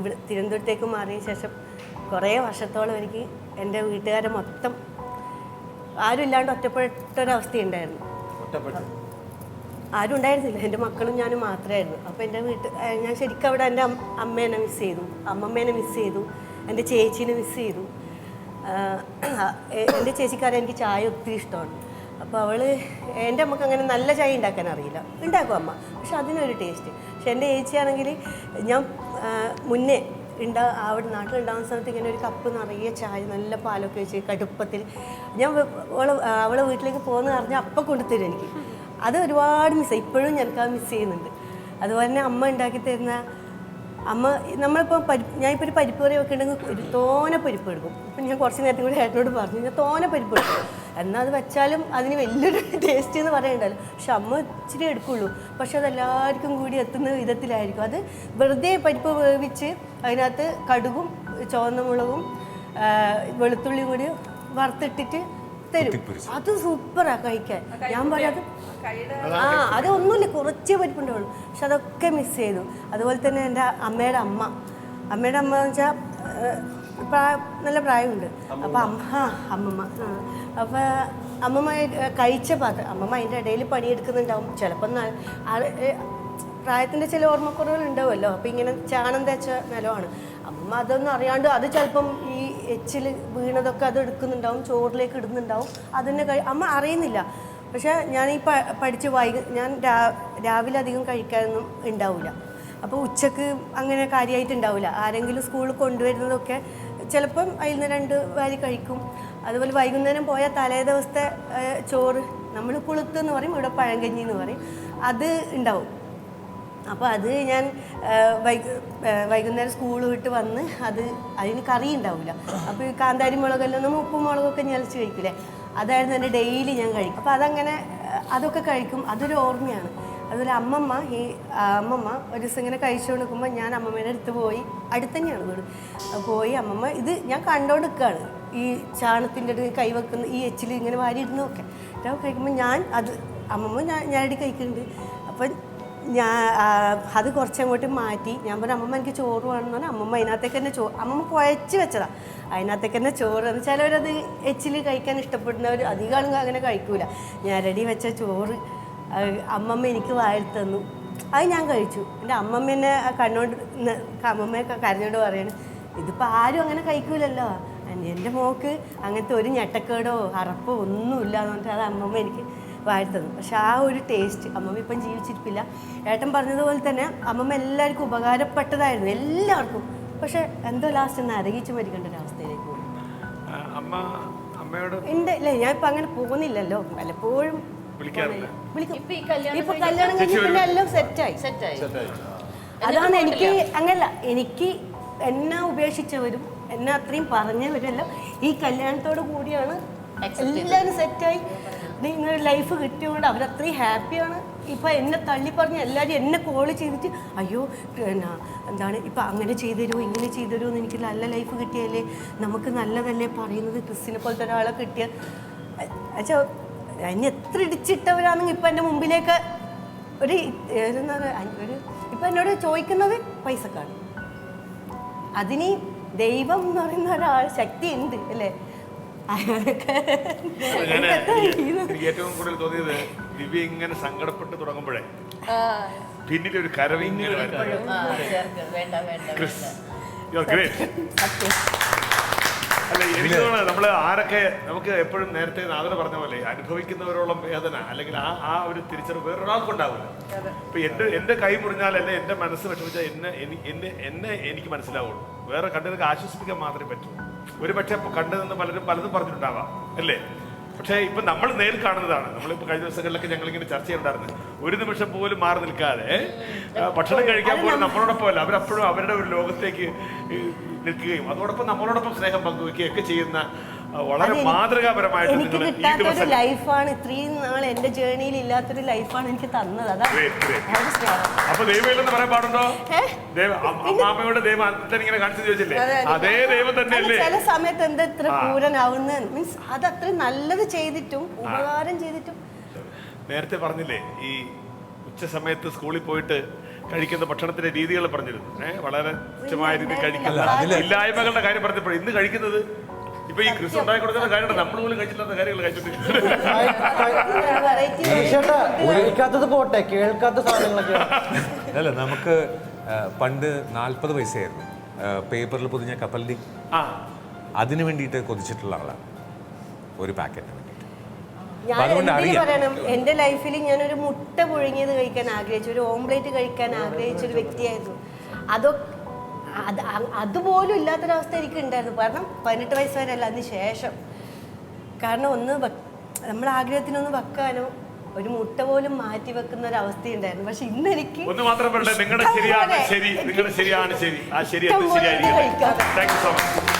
ഇവിടെ തിരുവനന്തപുരത്തേക്ക് മാറിയ ശേഷം കുറേ വർഷത്തോളം എനിക്ക് എന്റെ വീട്ടുകാരെ മൊത്തം ആരും ഇല്ലാണ്ട് ഒറ്റപ്പെട്ടൊരവസ്ഥയുണ്ടായിരുന്നു. ഒറ്റപ്പെട്ടു. ആരും ഉണ്ടായിരുന്നില്ല. എന്റെ മക്കളും ഞാനും മാത്രമായിരുന്നു. അപ്പോൾ എന്റെ വീട്ട് ഞാൻ ശരിക്കും അവിടെ എന്റെ അമ്മേനെ മിസ് ചെയ്തു. അമ്മമ്മേനെ മിസ് ചെയ്തു. എന്റെ ചേച്ചീനെ മിസ് ചെയ്തു. എന്റെ ചേച്ചിക്കാരെ എനിക്ക് ചായ ഒത്തിരി ഇഷ്ടമാണ്. അപ്പോൾ അവൾ എന്റെ അമ്മയ്ക്ക് അങ്ങനെ നല്ല ചായ ഉണ്ടാക്കാൻ അറിയില്ല. ഉണ്ടാക്കും അമ്മ. പക്ഷെ അതിനൊരു ടേസ്റ്റ് പക്ഷെ എന്റെ ചേച്ചിയാണെങ്കിൽ ഞാൻ മുന്നേ ഉണ്ടാ അവിടെ നാട്ടിലുണ്ടാകുന്ന സമയത്ത് ഇങ്ങനെ ഒരു കപ്പ് നിറയെ ചായ നല്ല പാലൊക്കെ വെച്ച് കടുപ്പത്തിൽ. ഞാൻ അവളെ അവളെ വീട്ടിലേക്ക് പോകുന്ന പറഞ്ഞാൽ അപ്പം കൊണ്ടുതരും എനിക്ക്. അത് ഒരുപാട് മിസ് ഇപ്പോഴും ഞങ്ങൾക്ക് അത് മിസ് ചെയ്യുന്നുണ്ട്. അതുപോലെ തന്നെ അമ്മ ഉണ്ടാക്കി തരുന്ന അമ്മ നമ്മളിപ്പോൾ പരിപ്പ് ഞാനിപ്പോൾ ഒരു പരിപ്പ് കറി വെക്കുന്നുണ്ടെങ്കിൽ ഒരു തോനെ പരിപ്പ് എടുക്കും. ഇപ്പം ഞാൻ കുറച്ച് നേരത്തെ കൂടി ഏട്ടനോട് പറഞ്ഞു ഞാൻ തോനെ പരിപ്പ് എടുക്കും. എന്നാൽ അത് വെച്ചാലും അതിന് വലിയൊരു ടേസ്റ്റ് എന്ന് പറയണ്ടല്ലോ. പക്ഷെ അമ്മ ഇച്ചിരി എടുക്കുള്ളൂ. പക്ഷെ അതെല്ലാവർക്കും കൂടി എത്തുന്ന വിധത്തിലായിരിക്കും. അത് വെറുതെ പരിപ്പ് വേവിച്ച് അതിനകത്ത് കടുകും ചുവന്ന മുളകും വെളുത്തുള്ളിയും കൂടി വറുത്തിട്ടിട്ട് തരും. അത് സൂപ്പറാ കഴിക്കാൻ. ഞാൻ പറയാത് ആ അതൊന്നുമില്ല കുറച്ചേ പരിപ്പുണ്ടാവുള്ളൂ പക്ഷെ അതൊക്കെ മിസ് ചെയ്തു. അതുപോലെ തന്നെ എന്റെ അമ്മയുടെ അമ്മ. അമ്മയുടെ അമ്മ എന്ന് വെച്ചാൽ നല്ല പ്രായമുണ്ട്. അപ്പോൾ അമ്മ അമ്മമ്മ അപ്പോൾ അമ്മമ്മ കഴിച്ച പാത്രം അമ്മമ്മ അതിന്റെ ഇടയിൽ പണിയെടുക്കുന്നുണ്ടാവും. ചിലപ്പം പ്രായത്തിന്റെ ചില ഓർമ്മക്കുറവുകൾ ഉണ്ടാവുമല്ലോ. അപ്പോൾ ഇങ്ങനെ ചാണം തേച്ച നിലമാണ് അമ്മ അതൊന്നും അറിയാണ്ട് അത് ചിലപ്പം ഈ എച്ചിൽ വീണതൊക്കെ അത് എടുക്കുന്നുണ്ടാവും ചോറിലേക്ക് ഇടുന്നുണ്ടാവും. അതിനെ കഴി അമ്മ അറിയുന്നില്ല. പക്ഷേ ഞാൻ ഈ പഠിച്ച് വൈകി ഞാൻ രാ- രാവിലെ അധികം കഴിക്കാനൊന്നും ഉണ്ടാവില്ല അപ്പോൾ ഉച്ചയ്ക്ക് അങ്ങനെ കാര്യമായിട്ട് ഉണ്ടാവില്ല ആരെങ്കിലും സ്കൂളിൽ കൊണ്ടുവരുന്നതൊക്കെ ചിലപ്പം അതിൽ നിന്ന് രണ്ട് വാരി കഴിക്കും. അതുപോലെ വൈകുന്നേരം പോയ തലേ ദിവസത്തെ ചോറ് നമ്മൾ പുളുത്ത് എന്ന് പറയും ഇവിടെ പഴങ്കഞ്ഞി എന്ന് പറയും. അത് ഉണ്ടാവും. അപ്പോൾ അത് ഞാൻ വൈകുന്നേരം സ്കൂൾ വിട്ട് വന്ന് അത് അതിന് കറി ഉണ്ടാവില്ല. അപ്പോൾ ഈ കാന്താരി മുളകെല്ലാം നമ്മൾ ഉപ്പും മുളകൊക്കെ ഞലച്ച് കഴിക്കില്ലേ? അതായിരുന്നു എന്റെ ഡെയിലി ഞാൻ കഴിക്കും. അപ്പോൾ അതങ്ങനെ അതൊക്കെ കഴിക്കും. അതൊരു ഓർമ്മയാണ്. അതുപോലെ അമ്മമ്മ ഈ അമ്മമ്മ ഒരു ദിവസം ഇങ്ങനെ കഴിച്ചുകൊണ്ട് നിൽക്കുമ്പോൾ ഞാൻ അമ്മമ്മേന്റെ അടുത്ത് പോയി അടുത്ത് തന്നെയാണ് വീട്. പോയി അമ്മമ്മ ഇത് ഞാൻ കണ്ടോണ്ട് ഈ ചാണത്തിന്റെ അടുത്ത് കൈവെക്കുന്ന ഈ എച്ചിൽ ഇങ്ങനെ വാരി ഇടുന്നതൊക്കെ ഞാൻ കഴിക്കുമ്പോൾ ഞാൻ അത് അമ്മമ്മ ഞാൻ ഞാനടി കഴിക്കുന്നുണ്ട്. അപ്പം ഞാൻ അത് കുറച്ചങ്ങോട്ട് മാറ്റി ഞാൻ പറഞ്ഞു അമ്മമ്മ എനിക്ക് ചോറ് വേണമെന്ന് പറഞ്ഞാൽ അമ്മമ്മ അതിനകത്തേക്ക് തന്നെ ചോറ് അമ്മമ്മ കുഴച്ച് വെച്ചതാ. അതിനകത്തേക്ക് തന്നെ ചോറ് എന്ന് ചിലവരത് എച്ചിൽ കഴിക്കാൻ ഇഷ്ടപ്പെടുന്നവർ അധികം ആളുകൾ അങ്ങനെ കഴിക്കൂല. ഞാൻ റെഡി വെച്ച ചോറ് അമ്മമ്മ എനിക്ക് വായിൽ തന്നു. അത് ഞാൻ കഴിച്ചു. എന്റെ അമ്മമ്മ എന്നെ കണ്ണോണ്ട് അമ്മമ്മയൊക്കെ കരഞ്ഞോണ്ട് പറയണ് ഇതിപ്പോൾ ആരും അങ്ങനെ കഴിക്കൂലല്ലോ. എന്റെ മോക്ക് അങ്ങനത്തെ ഒരു ഞെട്ടക്കേടോ അറപ്പോ ഒന്നുമില്ല എന്ന് പറഞ്ഞിട്ട് അത് അമ്മമ്മ എനിക്ക് വാഴ്ത്തുന്നു പക്ഷെ ആ ഒരു ടേസ്റ്റ് അമ്മമ്മ ഇപ്പം ജീവിച്ചിരിപ്പില്ല. ഏട്ടൻ പറഞ്ഞതുപോലെ തന്നെ അമ്മമ്മ എല്ലാവർക്കും ഉപകാരപ്പെട്ടതായിരുന്നു എല്ലാവർക്കും. പക്ഷെ എന്തോ ലാസ്റ്റ് നരകിച്ച് മരിക്കേണ്ട ഒരവസ്ഥയിലേക്ക് പോകും എന്റെ ഇല്ല ഞാൻ ഇപ്പം അങ്ങനെ പോകുന്നില്ലല്ലോ. പലപ്പോഴും വിളിക്കാറില്ല. വിളിക്കും. ഇപ്പൊ ഈ കല്യാണം ഇപ്പൊ കല്യാണം കഴിഞ്ഞ് പിന്നെ എല്ലാം സെറ്റായി. സെറ്റായി. അതാണ് എനിക്ക് അങ്ങനല്ല. എനിക്ക് എന്നെ ഉപേക്ഷിച്ചവരും എന്നെ അത്രയും പറഞ്ഞവരെല്ലാം ഈ കല്യാണത്തോട് കൂടിയാണ് എല്ലാവരും സെറ്റായി. നിങ്ങൾ ലൈഫ് കിട്ടിയതുകൊണ്ട് അവരത്രയും ഹാപ്പിയാണ് ഇപ്പൊ എന്നെ തള്ളി പറഞ്ഞ് എല്ലാവരും എന്നെ കോൾ ചെയ്തിട്ട് അയ്യോ എന്നാ എന്താണ്? ഇപ്പൊ അങ്ങനെ ചെയ്തു തരുമോ ഇങ്ങനെ ചെയ്തു തരുമോ എന്ന് എനിക്ക് നല്ല ലൈഫ് കിട്ടിയല്ലേ നമുക്ക് നല്ലതല്ലേ പറയുന്നത്? ക്രിസ്റ്റിനെ പോലത്തെ ഒരാളെ കിട്ടിയ അച്ഛാ അതിന് എത്ര ഇടിച്ചിട്ടവരാണെങ്കിൽ ഇപ്പൊ എന്റെ മുമ്പിലേക്ക് ഒരു എന്താ ഒരു ഇപ്പൊ എന്നോട് ചോദിക്കുന്നത് പൈസക്കാണ്. അതിന് ദൈവം എന്ന് പറയുന്ന ഒരാൾ ശക്തി ഉണ്ട് അല്ലേ ഏറ്റവും കൂടുതൽ തോന്നിയത് ദിവ്യ ഇങ്ങനെ സങ്കടപ്പെട്ട് തുടങ്ങുമ്പോഴേ. പിന്നിൽ ഒരു കരവിങ്ങനെ അല്ല എനിക്ക് തോന്നുന്നത് നമ്മൾ ആരൊക്കെ നമുക്ക് എപ്പോഴും നേരത്തെ നാദന പറഞ്ഞ പോലെ അനുഭവിക്കുന്നവരോളം വേദന അല്ലെങ്കിൽ ആ ആ ഒരു തിരിച്ചറിവ് വേറൊരാൾക്കുണ്ടാവില്ല. ഇപ്പൊ എന്റെ എന്റെ കൈ മുറിഞ്ഞാൽ അല്ലെ എന്റെ മനസ്സ് വിഷമിച്ചാൽ എന്നെ എന്നെ എന്നെ എനിക്ക് മനസ്സിലാവുള്ളൂ. വേറെ കണ്ടതൊക്കെ ആശ്വസിപ്പിക്കാൻ മാത്രമേ പറ്റൂ. ഒരു പക്ഷേ കണ്ടു നിന്ന് പലരും പലതും പറഞ്ഞിട്ടുണ്ടാവാം അല്ലേ? പക്ഷേ ഇപ്പൊ നമ്മൾ നേരിൽ കാണുന്നതാണ്. നമ്മളിപ്പോ കഴിഞ്ഞ ദിവസങ്ങളിലൊക്കെ ഞങ്ങൾ ഇങ്ങനെ ചർച്ച ചെയ്യുന്നുണ്ടായിരുന്നു ഒരു നിമിഷം പോലും മാറി നിൽക്കാതെ ഭക്ഷണം കഴിക്കാൻ പോലും നമ്മളോടൊപ്പം അല്ല. അവരപ്പോഴും അവരുടെ ഒരു ലോകത്തേക്ക് നിൽക്കുകയും അതോടൊപ്പം നമ്മളോടൊപ്പം സ്നേഹം പങ്കുവയ്ക്കുകയും ഒക്കെ ചെയ്യുന്ന വളരെ മാതൃകാപരമായിട്ട് എനിക്ക് കിട്ടാത്തൊരു ലൈഫാണ്. ഇത്രയും നാൾ എന്റെ ജേണിയിൽ ഇല്ലാത്തൊരു ലൈഫാണ് എനിക്ക് തന്നത്. അതാണ് അപ്പൊ ദൈവമില്ലെന്ന് പറയാൻ പാടുണ്ടോ? ദൈവം അമ്മാമ്മയോട് ദൈവം ഇങ്ങനെ കാണിച്ചു ചോദിച്ചില്ലേ? അതേ ദൈവം തന്നെ തന്നെയല്ലേ ചില സമയത്ത് എന്താ ഇത്ര. ക്രൂരനാവുന്ന? മീൻസ് അത് അത്ര നല്ലത് ചെയ്തിട്ടും ഉപകാരം ചെയ്തിട്ടും. നേരത്തെ പറഞ്ഞില്ലേ ഈ ഉച്ച സമയത്ത് സ്കൂളിൽ പോയിട്ട് കഴിക്കുന്ന ഭക്ഷണത്തിന്റെ രീതികൾ പറഞ്ഞിരുന്നു. ഏഹ് വളരെ തുച്ഛമായ രീതിയിൽ കഴിക്കുന്ന ഇല്ലായ്മകളുടെ കാര്യം പറഞ്ഞപ്പോൾ ഇന്ന് കഴിക്കുന്നത് ഇപ്പൊ ഈ ക്രിസ് ഉണ്ടാക്കി കൊടുക്കുന്ന കാര്യം നമ്മൾ പോലും കഴിച്ചില്ലാത്ത കാര്യങ്ങൾ കേൾക്കാത്തത് പോട്ടെ കേൾക്കാത്ത സാധനങ്ങളൊക്കെ. അല്ല നമുക്ക് പണ്ട് നാൽപ്പത് പൈസയായിരുന്നു. പേപ്പറിൽ പൊതിഞ്ഞ കപ്പലിന്റെ അതിനു അതിന് വേണ്ടിയിട്ട് കൊതിച്ചിട്ടുള്ള ആളാണ്. ഒരു വേണ്ടിയിട്ട് ഞാൻ എന്തിനു. പറയണം? എന്റെ ലൈഫിൽ ഞാനൊരു മുട്ട പുഴുങ്ങിയത് കഴിക്കാൻ ആഗ്രഹിച്ചു. ഒരു ഓംലേറ്റ് കഴിക്കാൻ ആഗ്രഹിച്ച ഒരു വ്യക്തിയായിരുന്നു. അതൊക്കെ അത് അതുപോലും ഇല്ലാത്തൊരവസ്ഥ എനിക്ക് ഉണ്ടായിരുന്നു കാരണം പതിനെട്ട് വയസ്സ് വരെ അല്ല അതിന് ശേഷം. കാരണം ഒന്ന് നമ്മൾ നമ്മുടെ ആഗ്രഹത്തിനൊന്ന് വെക്കാനോ ഒരു മുട്ട പോലും മാറ്റി വെക്കുന്ന ഒരു അവസ്ഥയുണ്ടായിരുന്നു പക്ഷെ ഇന്ന് എനിക്ക് ഒന്ന് മാത്രം നിങ്ങളുടെ ശരിയാണ്. ശരി നിങ്ങളുടെ ശരിയാണ് ശരി. ആ ശരി കഴിക്കാം.